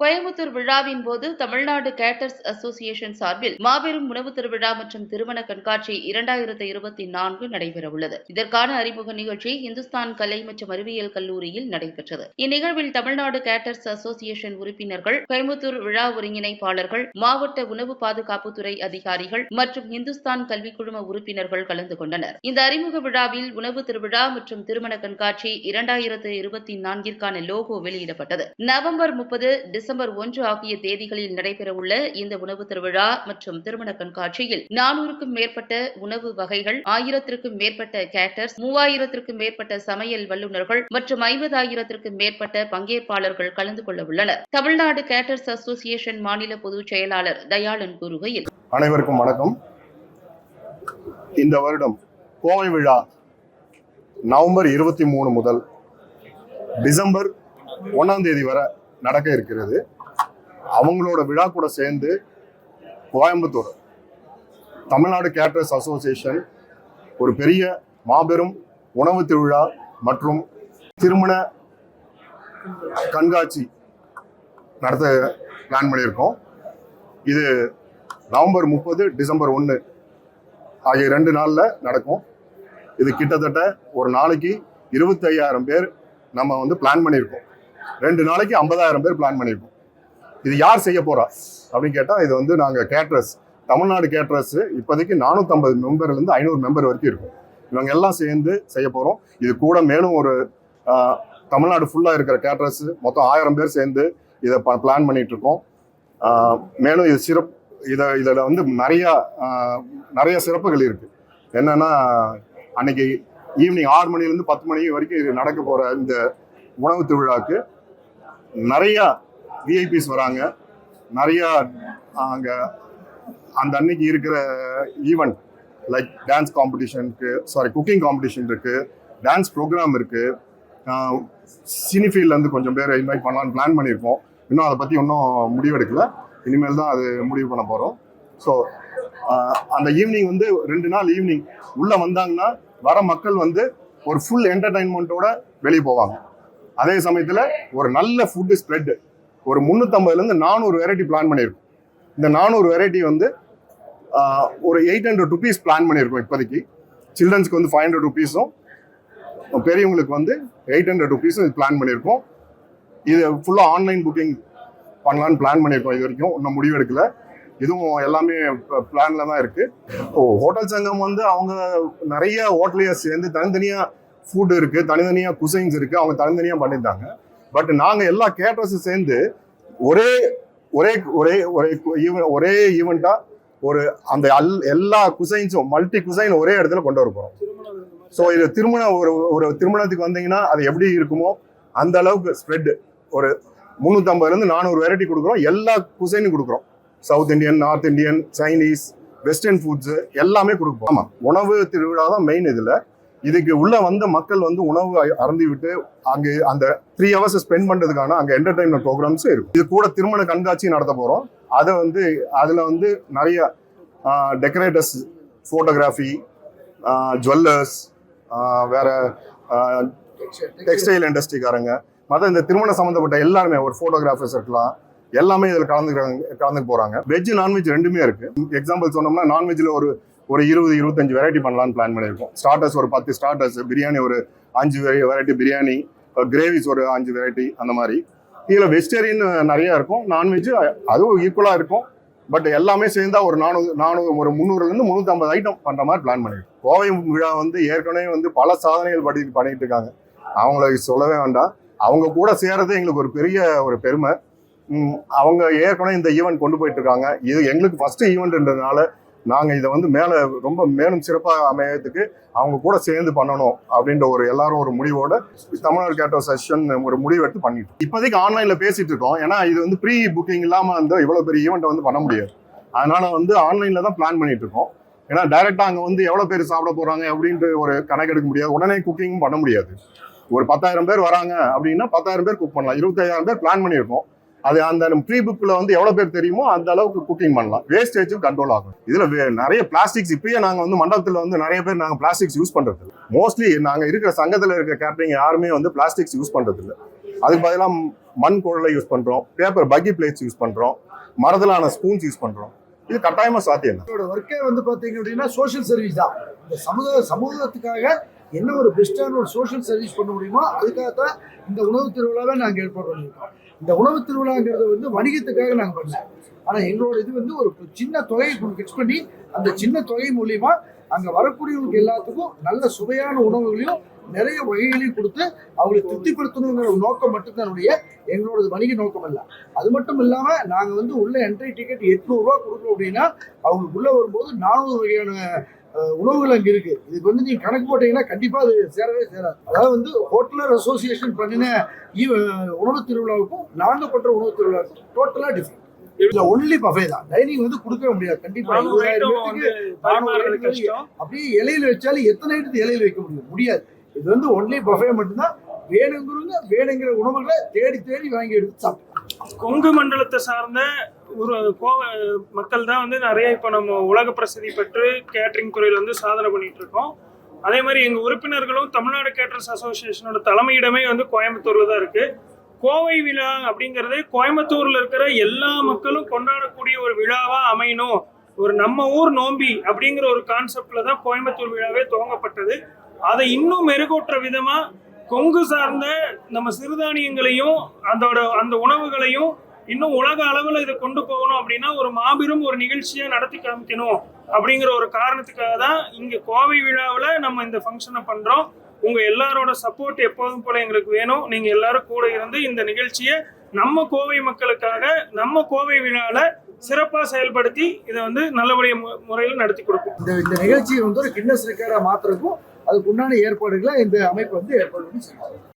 கோயம்புத்தூர் விழாவின் போது தமிழ்நாடு கேட்டர்ஸ் அசோசியேஷன் சார்பில் மாபெரும் உணவு திருவிழா மற்றும் திருமண கண்காட்சி இரண்டாயிரத்து இருபத்தி நான்கு நடைபெறவுள்ளது. இதற்கான அறிமுக நிகழ்ச்சி இந்துஸ்தான் கலை மற்றும் அறிவியல் கல்லூரியில் நடைபெற்றது. இந்நிகழ்வில் தமிழ்நாடு கேட்டர்ஸ் அசோசியேஷன் உறுப்பினர்கள் கோயம்புத்தூர் விழா ஒருங்கிணைப்பாளர்கள் மாவட்ட உணவு பாதுகாப்புத்துறை அதிகாரிகள் மற்றும் இந்துஸ்தான் கல்விக் குழும உறுப்பினர்கள் கலந்து கொண்டனர். இந்த அறிமுக விழாவில் உணவு திருவிழா மற்றும் திருமண கண்காட்சி இரண்டாயிரத்து இருபத்தி நான்கிற்கான லோகோ வெளியிடப்பட்டது. நவம்பர் முப்பது டிசம்பர் ஒன்று ஆகிய தேதிகளில் நடைபெறவுள்ள இந்த உணவு திருவிழா மற்றும் திருமண கண்காட்சியில் நானூறுக்கும் மேற்பட்ட உணவு வகைகள் ஆயிரத்திற்கும் மேற்பட்ட கேட்டர்ஸ் மூவாயிரத்திற்கும் மேற்பட்ட சமையல் வல்லுநர்கள் மற்றும் ஐம்பதாயிரத்திற்கும் மேற்பட்ட பங்கேற்பாளர்கள் கலந்து கொள்ள உள்ளனர். தமிழ்நாடு கேட்டர்ஸ் அசோசியேஷன் மாநில பொதுச் செயலாளர் தயாளன் கூறுகையில் அனைவருக்கும் வணக்கம். இந்த வருடம் கோவை விழா நவம்பர் இருபத்தி மூணு முதல் டிசம்பர் ஒன்றாம் தேதி வரை நடக்க இருக்கிறது. அவங்களோட விழா கூட சேர்ந்து கோயம்புத்தூர் தமிழ்நாடு கேட்டர்ஸ் அசோசியேஷன் ஒரு பெரிய மாபெரும் உணவு திருவிழா மற்றும் திருமண கண்காட்சி நடத்த பிளான் பண்ணியிருக்கோம். இது நவம்பர் முப்பது டிசம்பர் ஒன்று ஆகிய ரெண்டு நாளில் நடக்கும். இது கிட்டத்தட்ட ஒரு நாளைக்கு இருபத்தையாயிரம் பேர் நம்ம வந்து பிளான் பண்ணியிருக்கோம். ரெண்டு நாளைக்கு ஐம்பதாயிரம் பேர் பிளான் பண்ணியிருக்கோம் இது யார் செய்ய போறா? அப்படின்னு கேட்டால் இது வந்து நாங்கள் கேட்ரஸ் தமிழ்நாடு கேட்ரஸ் இப்போதைக்கு நானூற்றம்பது மெம்பர்லேருந்து ஐநூறு மெம்பர் வரைக்கும் இருக்கும். இவங்க எல்லாம் சேர்ந்து செய்ய போகிறோம் இது கூட மேலும் ஒரு தமிழ்நாடு ஃபுல்லாக இருக்கிற கேட்ரஸ் மொத்தம் ஆயிரம் பேர் சேர்ந்து இதை பிளான் பண்ணிட்டு இருக்கோம். மேலும் இது சிறப்பு இதை இதில் வந்து நிறையா நிறைய சிறப்புகள் இருக்குது என்னென்னா அன்னைக்கு ஈவினிங் ஆறு மணிலேருந்து பத்து மணி வரைக்கும் இது நடக்க போகிற இந்த உணவு திருவிழாக்கு நிறையா விஐபிஸ் வராங்க. நிறையா அங்கே அந்த அன்னைக்கு இருக்கிற ஈவெண்ட் லைக் டான்ஸ் காம்படிஷனுக்கு சாரி குக்கிங் காம்படிஷன் இருக்குது டான்ஸ் ப்ரோக்ராம் இருக்குது சினிஃபீல்ட்லேருந்து கொஞ்சம் பேர் இன்வைட் பண்ணலான்னு பிளான் பண்ணியிருக்கோம். இன்னும் அதை பற்றி இன்னும் முடிவெடுக்கல. இனிமேல் தான் அது முடிவு பண்ண போகிறோம் ஸோ அந்த ஈவினிங் வந்து ரெண்டு நாள் ஈவினிங் உள்ளே வந்தாங்கன்னா வர மக்கள் வந்து ஒரு ஃபுல் என்டர்டைன்மெண்ட்டோட வெளியே போவாங்க. அதே சமயத்தில் ஒரு நல்ல ஃபுட்டு ஸ்ப்ரெட் ஒரு முந்நூற்றம்பதுலேருந்து நானூறு வெரைட்டி பிளான் பண்ணியிருக்கோம். இந்த நானூறு வெரைட்டி வந்து ஒரு எயிட் ஹண்ட்ரட் ருபீஸ் பிளான் பண்ணியிருக்கோம் இப்போதைக்கு. சில்ட்ரன்ஸ்க்கு வந்து ஃபைவ் ஹண்ட்ரட் ருபீஸும் பெரியவங்களுக்கு வந்து எயிட் ஹண்ட்ரட் ருபீஸும் இது பிளான் பண்ணியிருக்கோம். இது ஃபுல்லாக ஆன்லைன் புக்கிங் பண்ணலான்னு பிளான் பண்ணியிருக்கோம் இது வரைக்கும். இன்னும் முடிவு எடுக்கல. இதுவும் எல்லாமே பிளானில் தான் இருக்குது ஓ ஹோட்டல் சங்கம் வந்து அவங்க நிறைய ஹோட்டலையே சேர்ந்து தனித்தனியாக ஃபுட் இருக்குது தனித்தனியாக குசைன்ஸ் இருக்குது அவங்க தனித்தனியாக பண்ணியிருந்தாங்க. பட் நாங்கள் எல்லா கேட்டர்ஸும் சேர்ந்து ஒரே ஒரே ஒரே ஒரே ஈவெண்ட் ஒரே ஈவெண்ட்டாக ஒரு அந்த அல் எல்லா குசைன்ஸும் மல்டி குசைன் ஒரே இடத்துல கொண்டு வர போகிறோம் ஸோ இது திருமண ஒரு ஒரு திருமணத்துக்கு வந்தீங்கன்னா அது எப்படி இருக்குமோ அந்த அளவுக்கு ஸ்ப்ரெட் ஒரு முந்நூற்றம்பதுலேருந்து நானூறு வெரைட்டி கொடுக்குறோம். எல்லா குசைனும் கொடுக்குறோம். South Indian north Indian Chinese western foods எல்லாமே கொடுப்போம் ஆமாம் உணவு திருவிழா தான் மெயின் இதில். இதுக்கு உள்ள வந்த மக்கள் வந்து உணவு அறந்து விட்டு அங்கே அந்த த்ரீ ஹவர்ஸ் ஸ்பெண்ட் பண்ணுறதுக்கான அங்கே என்டர்டைன்மெண்ட் ப்ரோக்ராம்ஸ் இருக்கும். இது கூட திருமண கண்காட்சி நடத்த போகிறோம் அதை வந்து அதில் வந்து நிறைய டெக்கரேட்டர்ஸ் ஃபோட்டோகிராஃபி ஜுவல்லர்ஸ் வேற டெக்ஸ்டைல் இண்டஸ்ட்ரிக்காரங்க மற்ற இந்த திருமணம் சம்மந்தப்பட்ட எல்லாருமே ஒரு ஃபோட்டோகிராஃபர்ஸ் இருக்கலாம். எல்லாமே இதில் கலந்துக்கிறாங்க கலந்து போகிறாங்க வெஜ் நான்வெஜ் ரெண்டுமே இருக்குது எக்ஸாம்பிள் சொன்னோம்னா நான்வெஜ்ல ஒரு ஒரு இருபது இருபத்தஞ்சு வெரைட்டி பண்ணலான்னு பிளான் பண்ணியிருக்கோம். ஸ்டார்டர்ஸ் ஒரு பத்து ஸ்டார்டர்ஸ் பிரியாணி ஒரு அஞ்சு வெரைட்டி பிரியாணி கிரேவிஸ் ஒரு அஞ்சு வெரைட்டி அந்த மாதிரி. இதில் வெஜிடேரியன் நிறையா இருக்கும் நான்வெஜ் அதுவும் ஈக்குவலாக இருக்கும். பட் எல்லாமே சேர்ந்தா ஒரு நானூறு நானூறு ஒரு முந்நூறுலேருந்து முந்நூற்றம்பது ஐட்டம் பண்ணுற மாதிரி பிளான் பண்ணியிருக்கோம். கோவை விழா வந்து ஏற்கனவே வந்து பல சாதனைகள் படி பண்ணிட்டு இருக்காங்க. அவங்களுக்கு சொல்லவே வேண்டாம். அவங்க கூட சேர்றது எங்களுக்கு ஒரு பெரிய ஒரு பெருமை. அவங்க ஏற்கனவே இந்த ஈவெண்ட் கொண்டு போயிட்டு இருக்காங்க. இது எங்களுக்கு ஃபர்ஸ்ட் ஈவெண்ட்ன்றதுனால நாங்கள் இதை வந்து மேலே ரொம்ப மேலும் சிறப்பாக அமையறதுக்கு அவங்க கூட சேர்ந்து பண்ணணும் அப்படின்ற ஒரு எல்லாரும் ஒரு முடிவோட தமிழ்நாடு கேட்டோ செஷன் ஒரு முடிவு எடுத்து பண்ணிட்டு இப்போதைக்கு ஆன்லைனில் பேசிட்டு இருக்கோம். ஏன்னா இது வந்து ப்ரீ புக்கிங் இல்லாமல் வந்து இவ்வளோ பெரிய ஈவெண்ட்டை வந்து பண்ண முடியாது. அதனால வந்து ஆன்லைனில் தான் பிளான் பண்ணிட்டு இருக்கோம். ஏன்னா டைரெக்டாக அங்கே வந்து எவ்வளோ பேர் சாப்பிட போகிறாங்க அப்படின்ட்டு ஒரு கணக்கெடுக்க முடியாது. உடனே குக்கிங் பண்ண முடியாது. ஒரு பத்தாயிரம் பேர் வராங்க அப்படின்னா பத்தாயிரம் பேர் குக் பண்ணலாம். இருபத்தாயிரம் பேர் பிளான் பண்ணியிருக்கோம். அது அந்த ப்ரீ புக்கில் வந்து எவ்வளோ பேர் தெரியுமோ அந்த அளவுக்கு குக்கிங் பண்ணலாம். வேஸ்டேஜும் கண்ட்ரோல் ஆகும். இதில் நிறைய பிளாஸ்டிக்ஸ் இப்பயே நாங்கள் வந்து மண்டபத்தில் வந்து நிறைய பேர் நாங்கள் பிளாஸ்டிக்ஸ் யூஸ் பண்ணுறது மோஸ்ட்லி நாங்கள் இருக்கிற சங்கத்தில் இருக்கிற கேட்டரிங் யாருமே வந்து பிளாஸ்டிக்ஸ் யூஸ் பண்ணுறது இல்லை. அதுக்கு பதிலாக மண் குழலை யூஸ் பண்ணுறோம் பேப்பர் பக்கி பிளேட்ஸ் யூஸ் பண்ணுறோம் மரத்திலான ஸ்பூன்ஸ் யூஸ் பண்ணுறோம் இது கட்டாயமாக சாத்தியம். தான் என்னோட ஒர்க்கே வந்து பார்த்தீங்க அப்படின்னா சோஷியல் சர்வீஸ் தான். இந்த சமூக சமூகத்துக்காக என்ன ஒரு பெஸ்ட்டான ஒரு சோஷியல் சர்வீஸ் பண்ண முடியுமோ அதுக்காக தான் இந்த உணவு திருவிழாவை நாங்கள் ஏற்பாடு பண்ணியிருக்கோம். இந்த உணவு திருவிழாங்கிறது வந்து வணிகத்துக்காக நாங்கள் பண்ணல. ஆனால் எங்களோட இது வந்து ஒரு சின்ன தொகையை ஃபிக்ஸ் பண்ணி அந்த சின்ன தொகை மூலியமா அங்கே வரக்கூடியவங்களுக்கு எல்லாத்துக்கும் நல்ல சுவையான உணவுகளையும் நிறைய வகைகளையும் கொடுத்து அவங்களை திருப்திப்படுத்தணுங்கிற நோக்கம் மட்டும்தான் என்னுடைய எங்களோட வணிக நோக்கம் இல்லை அது மட்டும் இல்லாமல் நாங்கள் வந்து உள்ள என்ட்ரி டிக்கெட் எட்நூறுரூவா கொடுக்குறோம் அப்படின்னா அவங்களுக்கு உள்ள வரும்போது நானூறு வகையான உணவுகள் அங்கே இருக்கு. இதுக்கு வந்து நீங்க கணக்கு போட்டீங்கன்னா கண்டிப்பா அது சேரவே சேராது. அதாவது வந்து ஹோட்டலர் அசோசியேஷன் பண்ணின உணவு திருவிழாவுக்கும் நாங்க பண்ற உணவு திருவிழாவுக்கும் டோட்டலா டிஃப்ரெண்ட் இதுல ஒன்லி பஃபே தான். டைனிங் வந்து கொடுக்க முடியாது. கண்டிப்பா அப்படியே இலையில வச்சாலும் எத்தனை ஐட்டத்து இலையில வைக்க முடியும்? முடியாது. இது வந்து ஒன்லி பஃபே மட்டும்தான். வேணுங்கிறவங்க வேணுங்கிற உணவுகளை தேடி தேடி வாங்கி எடுத்து சாப்பிடலாம் கொங்கு மண்டலத்தை சார்ந்த ஒரு கோவை மக்கள் தான் வந்து நிறைய இப்போ நம்ம உலக பிரசித்தி பெற்று கேட்ரிங் துறையில் வந்து சாதனை பண்ணிட்டு இருக்கோம். அதே மாதிரி எங்கள் உறுப்பினர்களும் தமிழ்நாடு கேட்டர்ஸ் அசோசியேஷனோட தலைமையிடமே வந்து கோயம்புத்தூரில் தான் இருக்குது கோவை விழா அப்படிங்கிறது கோயம்புத்தூரில் இருக்கிற எல்லா மக்களும் கொண்டாடக்கூடிய ஒரு விழாவாக அமையணும். ஒரு நம்ம ஊர் நோம்பி அப்படிங்கிற ஒரு கான்செப்டில் தான் கோயம்புத்தூர் விழாவே துவங்கப்பட்டது. அதை இன்னும் மெருகூட்டுற விதமாக கொங்கு சார்ந்த நம்ம சிறுதானியங்களையும் அதோட அந்த உணவுகளையும் இன்னும் உலக அளவில் இதை கொண்டு போகணும் அப்படின்னா ஒரு மாபெரும் ஒரு நிகழ்ச்சியை நடத்தி காமிக்கணும் அப்படிங்கிற ஒரு காரணத்துக்காக தான் இங்கே கோவை விழாவில் நம்ம இந்த ஃபங்க்ஷனை பண்ணுறோம் உங்கள் எல்லாரோட சப்போர்ட் எப்போதும் போல எங்களுக்கு வேணும். நீங்கள் எல்லாரும் கூட இருந்து இந்த நிகழ்ச்சியை நம்ம கோவை மக்களுக்காக நம்ம கோவை விழாவில் சிறப்பாக செயல்படுத்தி இதை வந்து நல்லபடிய மு முறையில் நடத்தி கொடுப்போம். இந்த நிகழ்ச்சி நிகழ்ச்சியை வந்து ஒரு கின்னஸ் ரெக்கார்டாக மாத்துறதுக்கும் அதுக்குண்டான ஏற்பாடுகளை இந்த அமைப்பு வந்து ஏற்பாடு பண்ணி செய்யும்